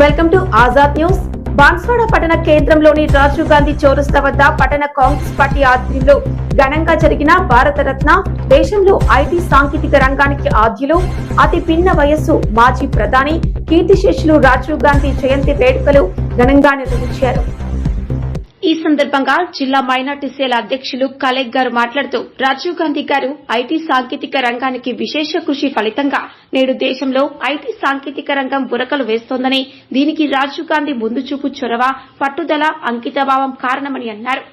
Welcome to Azad news. Banswada పట్టణ కేంద్రంలోని రాజీవ్ గాంధీ చౌరస్తా వద్ద పట్టణ కాంగ్రెస్ పార్టీ ఆధ్వర్యంలో ఘనంగా జరిగిన భారతరత్న దేశంలో ఐటీ సాంకేతిక రంగానికి ఆద్యులు అతి పిన్న వయస్సు మాజీ ప్రధాని కీర్తిశేషులు రాజీవ్ గాంధీ జయంతి వేడుకలు ఘనంగా నిర్వహించారు. ఈ సందర్భంగా జిల్లా మైనార్టీ సేల్ అధ్యక్షులు కలెక్ గారు మాట్లాడుతూ రాజీవ్ గాంధీ గారు ఐటీ సాంకేతిక రంగానికి విశేష కృషి ఫలితంగా నేడు దేశంలో ఐటీ సాంకేతిక రంగం బురకలు వేస్తోందని దీనికి రాజీవ్ గాంధీ ముందు చూపు చొరవ పట్టుదల అంకితభావం కారణమని అన్నారు.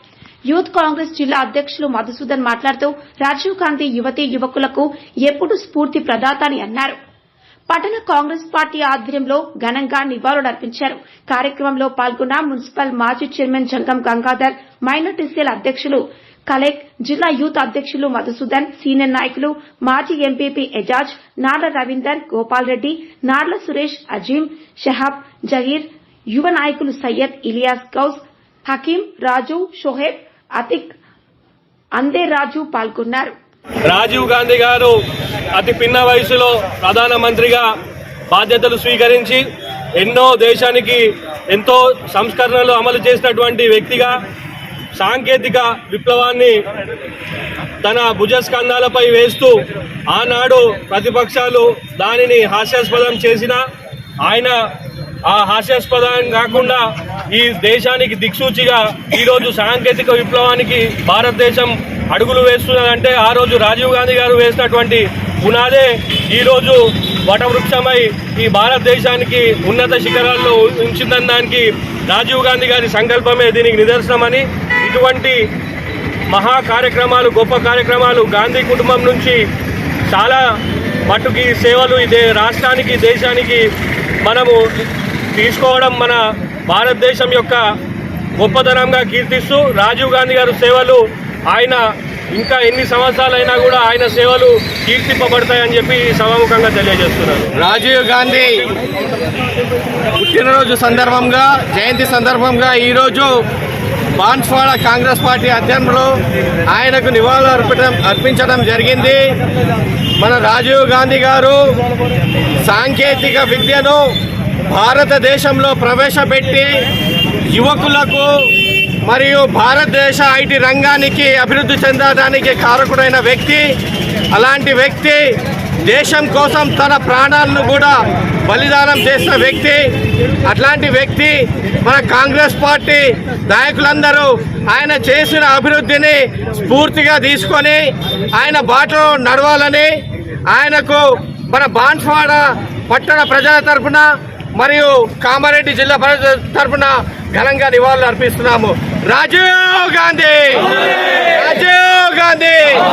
యూత్ కాంగ్రెస్ జిల్లా అధ్యక్షులు మధుసూదన్ మాట్లాడుతూ రాజీవ్ గాంధీ యువతీ యువకులకు ఎప్పుడు స్ఫూర్తి ప్రదాత అని అన్నారు. పట్టణ కాంగ్రెస్ పార్టీ ఆధ్వర్యంలో ఘనంగా నివాళులర్పించారు. కార్యక్రమంలో పాల్గొన్న మున్సిపల్ మాజీ chairman Jangam Gangadhar minority cell అధ్యక్షులు కలెక్ జిల్లా యూత్ అధ్యక్షులు మధుసూదన్ సీనియర్ నాయకులు మాజీ ఎంపీపీ ఎజాజ్ నార్ల రవీందర్ గోపాల్ రెడ్డి నార్ల సురేష్ అజీం షహాబ్ జహీర్ యువ నాయకులు సయ్యద్ ఇలియాస్ గౌస్ హకీం రాజు షోహెబ్ అతిక్ అందే రాజు పాల్గొన్నారు. రాజీవ్ గాంధీ గారు అతి పిన్న వయసులో ప్రధానమంత్రిగా బాధ్యతలు స్వీకరించి ఎన్నో దేశానికి ఎంతో సంస్కరణలు అమలు చేసినటువంటి వ్యక్తిగా సాంకేతిక విప్లవాన్ని తన భుజస్కంధాలపై వేస్తూ ఆనాడు ప్రతిపక్షాలు దానిని హాస్యాస్పదం చేసిన ఆయన ఆ హాస్యాస్పదం కాకుండా ఈ దేశానికి దిక్సూచిగా ఈరోజు సాంకేతిక విప్లవానికి భారతదేశం అడుగులు వేస్తున్నదంటే ఆ రోజు రాజీవ్ గాంధీ గారు వేసినటువంటి పునాదే ఈరోజు వటవృక్షమై ఈ భారతదేశానికి ఉన్నత శిఖరాల్లో ఉంచిందనడానికి రాజీవ్ గాంధీ గారి సంకల్పమే దీనికి నిదర్శనమని ఇటువంటి మహా కార్యక్రమాలు గొప్ప కార్యక్రమాలు గాంధీ కుటుంబం నుంచి చాలా మట్టుకి సేవలు ఇదే రాష్ట్రానికి దేశానికి మనము తీసుకోవడం మన భారతదేశం యొక్క గొప్పతనంగా కీర్తిస్తూ రాజీవ్ గాంధీ గారి సేవలు ఆయన ఇంకా ఎన్ని సంవత్సరాలైనా కూడా ఆయన సేవలు కీర్తింపబడతాయని చెప్పి సభాముఖంగా తెలియజేస్తున్నారు. రాజీవ్ గాంధీ పుట్టినరోజు సందర్భంగా జయంతి సందర్భంగా ఈరోజు బాన్స్వాడ కాంగ్రెస్ పార్టీ అధ్యక్షులు ఆయనకు నివాళులు అర్పించడం అర్పించడం జరిగింది. మన రాజీవ్ గాంధీ గారు సాంకేతిక విద్యను భారతదేశంలో ప్రవేశపెట్టి యువకులకు మరియు భారతదేశ ఐటీ రంగానికి అభివృద్ధి చెందడానికి కారకుడైన వ్యక్తి అలాంటి వ్యక్తి దేశం కోసం తన ప్రాణాలను కూడా బలిదానం చేసిన వ్యక్తి అట్లాంటి వ్యక్తి మన కాంగ్రెస్ పార్టీ నాయకులందరూ ఆయన చేసిన అభివృద్ధిని స్ఫూర్తిగా తీసుకొని ఆయన బాటలో నడవాలని ఆయనకు మన బాన్స్వాడ పట్టణ ప్రజల తరపున మరియు కామారెడ్డి జిల్లా ప్రజల తరపున ఘనంగా నివాళులు అర్పిస్తున్నాము. राजीव गांधी! राजीव गांधी!